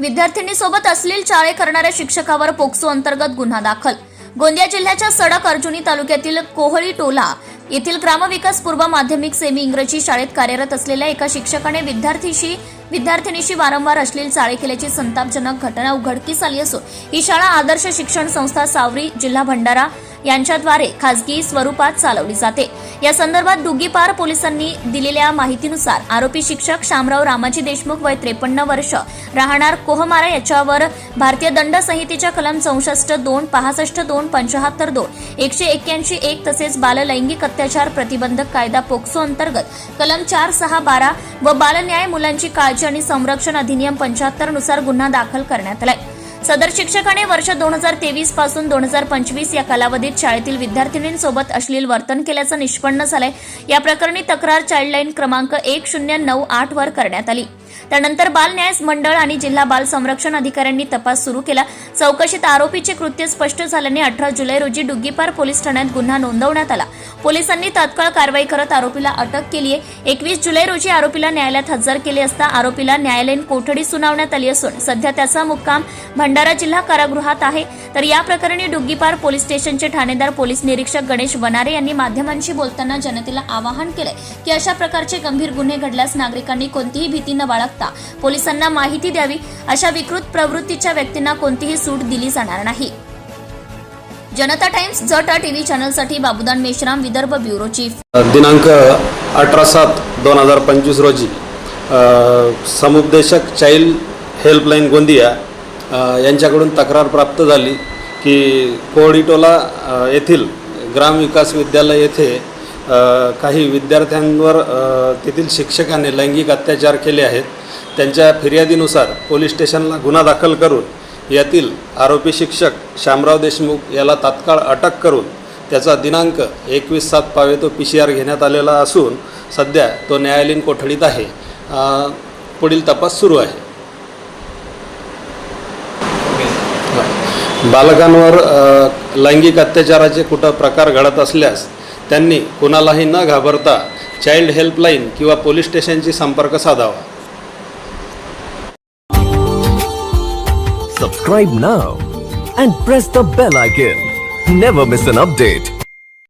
विद्यार्थिनीसोबत अश्लील चाळे करणाऱ्या शिक्षकावर पोक्सो अंतर्गत गुन्हा दाखल. गोंदिया जिल्ह्याच्या सडक अर्जुनी तालुक्यातील कोहळी टोला येथील ग्रामविकास पूर्व माध्यमिक सेमी इंग्रजी शाळेत कार्यरत असलेल्या एका शिक्षकाने विद्यार्थीशी विद्यार्थिनीशी वारंवार अश्लील चाळे केल्याची संतापजनक घटना उघडकीस आली असून ही शाळा आदर्श शिक्षण संस्था सावरी जिल्हा भंडारा यांच्याद्वारे खासगी स्वरूपात चालवली जाते. या संदर्भात दुग्गीपार पोलिसांनी दिलेल्या माहितीनुसार आरोपी शिक्षक शामराव रामाजी देशमुख वय त्रेपन्न वर्ष राहणार कोहमारा याच्यावर भारतीय दंड संहितेच्या कलम चौसष्ट दोन पासष्ट दोन पंचाहत्तर दोन एकशे एक्क्याऐंशी एक तसेच बाललैंगिक अत्याचार प्रतिबंधक कायदा पोक्सो अंतर्गत कलम चार सहा बारा व बालन्याय मुलांची काळजी आणि संरक्षण अधिनियम पंच्याहत्तरनुसार गुन्हा दाखल करण्यात आलाय. सदर शिक्षकाने वर्ष दोन हजार तेवीसपासून दोन हजार पंचवीस या कालावधीत शाळेतील विद्यार्थिनींसोबत अश्लील वर्तन केल्याचं निष्पन्न झालंय. या प्रकरणी तक्रार चाइल्डलाईन क्रमांक एक शून्य नऊ आठ वर करण्यात आली. त्यानंतर बाल न्याय मंडळ आणि जिल्हा बाल संरक्षण अधिकाऱ्यांनी तपास सुरू केला. चौकशीत आरोपीचे कृत्य स्पष्ट झाल्याने अठरा जुलै रोजी डुग्गीपार पोलीस ठाण्यात गुन्हा नोंदवण्यात आला. पोलिसांनी तात्काळ कारवाई करत आरोपीला अटक केली आहे. एकवीस जुलै रोजी आरोपीला न्यायालयात हजर केले असता आरोपीला न्यायालयीन कोठडी सुनावण्यात आली असून सध्या त्याचा मुक्काम भंडारा जिल्हा कारागृहात आहे. तर या प्रकरणी डुग्गीपार पोलीस स्टेशनचे ठाणेदार पोलीस निरीक्षक गणेश वनारे यांनी माध्यमांशी बोलताना जनतेला आवाहन केलंय की अशा प्रकारचे गंभीर गुन्हे घडल्यास नागरिकांनी कोणतीही भीती न बाळगता पोलिसांना माहिती द्यावी अशा विकृत प्रवृत्तीच्या व्यक्तींना कोणतीही सूट दिली जाणार नाही. जनता टाइम्स जटा टीव्ही चॅनलसाठी बाबुदान मेश्राम विदर्भ ब्युरो चीफ. दिनांक अठरा सात दोन हजार पंचवीस रोजी समुपदेशक चाइल्ड हेल्पलाईन गोंदिया यांच्याकडून तक्रार प्राप्त झाली की कोळीटोला येथील ग्रामविकास विद्यालय येथे काही विद्यार्थ्यांवर तेथील शिक्षकाने लैंगिक अत्याचार केले आहेत. त्यांच्या फिर्यादीनुसार पोलीस स्टेशनला गुन्हा दाखल करून यातील आरोपी शिक्षक शामराव देशमुख याला तात्काळ अटक करून त्याचा दिनांक एकवीस सात पावे तो पी सी आर घेण्यात आलेला असून सध्या तो न्यायालयीन कोठडीत आहे. पुढील तपास सुरू आहे. बालकांवर लैंगिक अत्याचाराचे कुठं प्रकार घडत असल्यास त्यांनी कुणालाही न घाबरता चाइल्ड हेल्पलाइन किंवा पोलीस स्टेशनशी संपर्क साधावा. Subscribe now and press the bell icon never miss an update